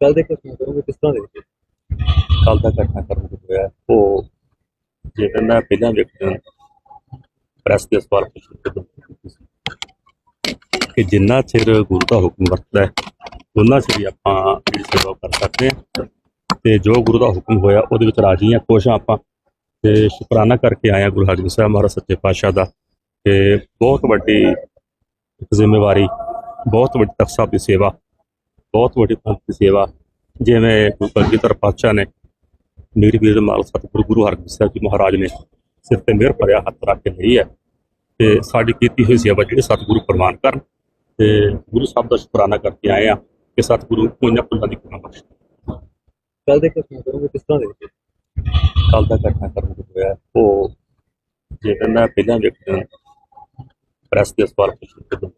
ਕੱਲ ਦੇ ਘਟਨਾ ਕਰੋਗੇ, ਕਿਸ ਤਰ੍ਹਾਂ ਦੇਖਦੇ ਕੱਲ ਦਾ ਘਟਨਾ ਕਰਨ ਜੋ ਹੋਇਆ ਉਹ ਜਿਹੜਾ ਮੈਂ ਪਹਿਲਾਂ ਵਿਅਕਤੀ ਪ੍ਰੈਸ ਦੇ ਸਵਾਲ ਪੁੱਛਣ ਕਿ ਜਿੰਨਾ ਚਿਰ ਗੁਰੂ ਦਾ ਹੁਕਮ ਵਰਤਦਾ ਹੈ ਉਹਨਾਂ ਚਿਰ ਹੀ ਆਪਾਂ ਜਿਹੜੀ ਸੇਵਾ ਕਰ ਸਕਦੇ ਹਾਂ। ਤੇ ਜੋ ਗੁਰੂ ਦਾ ਹੁਕਮ ਹੋਇਆ, ਉਹਦੇ ਵਿੱਚ ਰਾਜੀ ਹਾਂ, ਖੁਸ਼ ਆਪਾਂ। ਤੇ ਸ਼ੁਕਰਾਨਾ ਕਰਕੇ ਆਇਆ ਗੁਰੂ ਹਰਗੋਬਿੰਦ ਸਾਹਿਬ ਮਹਾਰਾਜ ਸੱਚੇ ਪਾਤਸ਼ਾਹ ਦਾ। ਤੇ ਬਹੁਤ ਵੱਡੀ ਜ਼ਿੰਮੇਵਾਰੀ, ਬਹੁਤ ਵੱਡੀ ਤਖਤ ਸਾਹਿਬ ਦੀ ਸੇਵਾ ਬਹੁਤ ਵੱਡੀ ਪੰਥ ਦੀ ਸੇਵਾ ਜਿਵੇਂ ਗੁਰੂ ਕਲਗੀਧਰ ਪਾਤਸ਼ਾਹ ਨੇ ਮੇਰੀ ਵੀਰ ਮਾਲ ਸਤਿਗੁਰੂ ਗੁਰੂ ਹਰਗੋਬਿੰਦ ਸਾਹਿਬ ਜੀ ਮਹਾਰਾਜ ਨੇ ਸਿਰ ਤੇ ਮਿਹਰ ਭਰਿਆ ਹੱਥ ਰੱਖ ਕੇ ਲਈ ਹੈ। ਤੇ ਸਾਡੀ ਕੀਤੀ ਹੋਈ ਸੇਵਾ ਜਿਹੜੀ ਸਤਿਗੁਰੂ ਪ੍ਰਵਾਨ ਕਰਨ ਤੇ ਗੁਰੂ ਸਾਹਿਬ ਦਾ ਸ਼ੁਕਰਾਨਾ ਕਰਕੇ ਆਏ ਆ ਕਿ ਸਤਿਗੁਰੂ ਪੁੰਨ ਪੁੰਨਾਂ ਦੀ ਕਿਰਪਾ ਬਖਸ਼ੇ। ਕੱਲ ਦੇ ਘਟਨਾ ਕਰੋਗੇ ਕਿਸ ਤਰ੍ਹਾਂ ਦੇਖਦੇ ਕੱਲ ਦਾ ਘਟਨਾ ਕਰਨ ਜੋ ਹੋਇਆ ਉਹ ਜਿਹੜਾ ਮੈਂ ਪਹਿਲਾਂ ਵਿਅਕਤੀ ਪ੍ਰੈਸ ਦੇ ਸਵਾਲ ਪੁੱਛਣ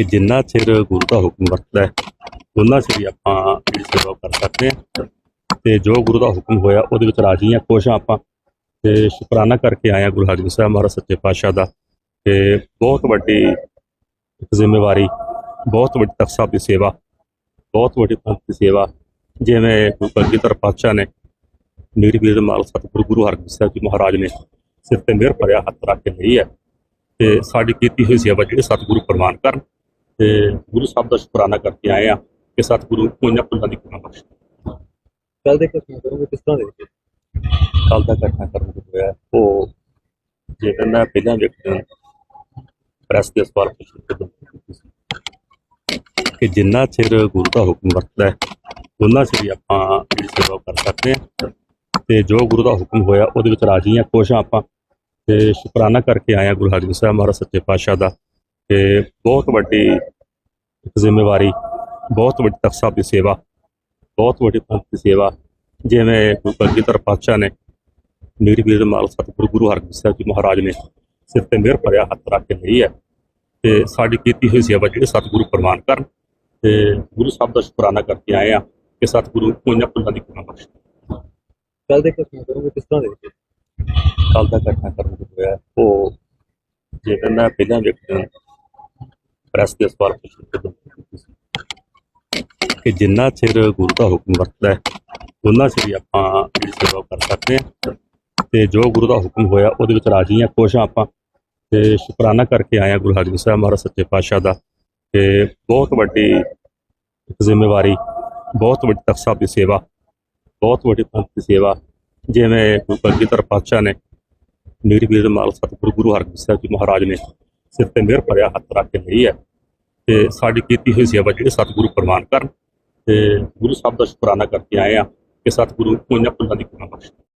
ਕਿ ਜਿੰਨਾ ਚਿਰ ਗੁਰੂ ਦਾ ਹੁਕਮ ਵਰਤਦਾ ਹੈ ਉਹਨਾਂ ਚਿਰ ਹੀ ਆਪਾਂ ਇਹ ਸੇਵਾ ਕਰ ਸਕਦੇ ਹਾਂ। ਤੇ ਜੋ ਗੁਰੂ ਦਾ ਹੁਕਮ ਹੋਇਆ, ਉਹਦੇ ਵਿੱਚ ਰਾਜੀ ਹਾਂ, ਖੁਸ਼ ਹਾਂ ਆਪਾਂ। ਤੇ ਸ਼ੁਕਰਾਨਾ ਕਰਕੇ ਆਇਆ ਗੁਰੂ ਹਰਗੋਬਿੰਦ ਸਾਹਿਬ ਮਹਾਰਾਜ ਸੱਚੇ ਪਾਤਸ਼ਾਹ ਦਾ। ਤੇ ਬਹੁਤ ਵੱਡੀ ਜ਼ਿੰਮੇਵਾਰੀ, ਬਹੁਤ ਵੱਡੀ ਤਖਤ ਸਾਹਿਬ ਦੀ ਸੇਵਾ, ਬਹੁਤ ਵੱਡੀ ਪੰਥ ਦੀ ਸੇਵਾ, ਜਿਵੇਂ ਗੁਰੂ ਕਲਗੀਧਰ ਪਾਤਸ਼ਾਹ ਨੇ, ਮੇਰੀ ਵੀਰ ਮਾਲ ਸਤਿਗੁਰੂ ਗੁਰੂ ਹਰਗੋਬਿੰਦ ਸਾਹਿਬ ਜੀ ਮਹਾਰਾਜ ਨੇ ਸਿਰ ਤੇ ਮਿਹਰ ਭਰਿਆ, ਹੱਥ ਰੱਖ ਕੇ ਲਈ ਹੈ। ਤੇ ਸਾਡੀ ਕੀਤੀ ਹੋਈ ਸੇਵਾ ਜਿਹੜੀ ਸਤਿਗੁਰੂ ਪ੍ਰਵਾਨ ਕਰਨ ਤੇ ਗੁਰੂ ਸਾਹਿਬ ਦਾ ਸ਼ੁਕਰਾਨਾ ਕਰਕੇ ਆਏ ਆ ਕਿ ਸਤਿਗੁਰੂ ਪੁੰਨ ਪੁੰਨਾਂ ਦੀ ਕਿਰਪਾ ਬਖਸ਼ੇ। ਕੱਲ ਦੇ ਘਟਨਾ ਕਰੋਗੇ ਕਿਸ ਤਰ੍ਹਾਂ ਦੇਖਦੇ ਕੱਲ ਦਾ ਘਟਨਾ ਕਰਨ ਜੋ ਹੋਇਆ ਉਹ ਜਿਹੜਾ ਮੈਂ ਪਹਿਲਾਂ ਵਿਅਕਤੀ ਪ੍ਰੈਸ ਦੇ ਸਵਾਲ ਪੁੱਛਣ ਕਿ ਜਿੰਨਾ ਚਿਰ ਗੁਰੂ ਦਾ ਹੁਕਮ ਵਰਤਦਾ ਹੈ ਉਹਨਾਂ ਚਿਰ ਹੀ ਆਪਾਂ ਜਿਹੜੀ ਸੇਵਾ ਕਰ ਸਕਦੇ ਹਾਂ। ਤੇ ਜੋ ਗੁਰੂ ਦਾ ਹੁਕਮ ਹੋਇਆ ਉਹਦੇ ਵਿੱਚ ਰਾਜੀ ਹਾਂ ਖੁਸ਼ ਹਾਂ ਆਪਾਂ। ਤੇ ਸ਼ੁਕਰਾਨਾ ਕਰਕੇ ਆਇਆ ਗੁਰੂ ਹਰਗੋਬਿੰਦ ਸਾਹਿਬ ਮਹਾਰਾਜ ਸੱਚੇ ਪਾਤਸ਼ਾਹ ਦਾ। ਤੇ ਬਹੁਤ ਵੱਡੀ ਜ਼ਿੰਮੇਵਾਰੀ ਬਹੁਤ ਵੱਡੀ ਤਖਤ ਸਾਹਿਬ ਦੀ ਸੇਵਾ ਬਹੁਤ ਵੱਡੀ ਪੰਥ ਦੀ ਸੇਵਾ ਜਿਵੇਂ ਗੁਰੂ ਕਲਗੀਧਰ ਪਾਤਸ਼ਾਹ ਨੇ ਮੇਰੀ ਵੀਰ ਮਾਲ ਸਤਿਗੁਰੂ ਗੁਰੂ ਹਰਗੋਬਿੰਦ ਸਾਹਿਬ ਜੀ ਮਹਾਰਾਜ ਨੇ ਸਿਰ ਤੇ ਮਿਹਰ ਭਰਿਆ ਹੱਥ ਰੱਖ ਕੇ ਲਈ ਹੈ ਤੇ ਸਾਡੀ ਕੀਤੀ ਹੋਈ ਸੇਵਾ ਜਿਹੜੀ ਸਤਿਗੁਰੂ ਪ੍ਰਵਾਨ ਕਰਨ ਤੇ ਗੁਰੂ ਸਾਹਿਬ ਦਾ ਸ਼ੁਕਰਾਨਾ ਕਰਕੇ ਆਏ ਆ ਕਿ ਸਤਿਗੁਰੂ ਪੁੰਨ ਪੁੰਨਾਂ ਦੀ ਕਿਰਪਾ ਬਖਸ਼ੇ। ਕੱਲ ਦੇ ਘਟਨਾ ਕਰੋਗੇ ਕਿਸ ਤਰ੍ਹਾਂ ਦੇਖਦੇ ਕੱਲ ਦਾ ਘਟਨਾ ਕਰਨ ਜੋ ਹੋਇਆ ਉਹ ਜਿਹੜਾ ਮੈਂ ਪਹਿਲਾਂ ਵਿਅਕਤੀ ਪ੍ਰੈਸ ਦੇ ਸਵਾਲ ਪੁੱਛਣ ਕਿ ਜਿੰਨਾ ਚਿਰ ਗੁਰੂ ਦਾ ਹੁਕਮ ਵਰਤਦਾ ਹੈ ਉਹਨਾਂ ਚਿਰ ਆਪਾਂ ਜਿਹੜੀ ਸੇਵਾ ਕਰ ਸਕਦੇ ਹਾਂ। ਤੇ ਜੋ ਗੁਰੂ ਦਾ ਹੁਕਮ ਹੋਇਆ, ਉਹਦੇ ਵਿੱਚ ਰਾਜੀ ਹਾਂ, ਖੁਸ਼ ਹਾਂ ਆਪਾਂ। ਤੇ ਸ਼ੁਕਰਾਨਾ ਕਰਕੇ ਆਇਆ ਗੁਰੂ ਹਰਗੋਬਿੰਦ ਸਾਹਿਬ ਮਹਾਰਾਜ ਸੱਚੇ ਪਾਤਸ਼ਾਹ ਦਾ। ਤੇ ਬਹੁਤ ਵੱਡੀ ਜ਼ਿੰਮੇਵਾਰੀ, ਬਹੁਤ ਵੱਡੀ ਤਖਤ ਦੀ ਸੇਵਾ, ਬਹੁਤ ਵੱਡੀ ਪੰਥ ਦੀ ਸੇਵਾ, ਜਿਵੇਂ ਗੁਰੂ ਕਲਗੀਧਰ ਪਾਤਸ਼ਾਹ ਨੇ ਮੇਰੀ ਵੀਰ ਮਾਲ ਸਤਿਗੁਰੂ ਗੁਰੂ ਹਰਗੋਬਿੰਦ ਸਾਹਿਬ ਜੀ ਮਹਾਰਾਜ ਨੇ ਸਿਰ ਤੇ ਮਿਹਰ ਭਰਿਆ ਹੱਥ ਰੱਖ ਕੇ ਲਈ ਹੈ ਤੇ ਸਾਡੀ ਕੀਤੀ ਹੋਈ ਸੇਵਾ ਜਿਹੜੀ ਸਤਿਗੁਰੂ ਪ੍ਰਵਾਨ ਕਰਨ ਤੇ ਗੁਰੂ ਸਾਹਿਬ ਦਾ ਸ਼ੁਕਰਾਨਾ ਕਰਕੇ ਆਏ ਆ ਕਿ ਸਤਿਗੁਰੂ ਪੁੰਨ ਪੁੰਨਾਂ ਦੀ ਕਿਰਪਾ ਬਖਸ਼ੇ।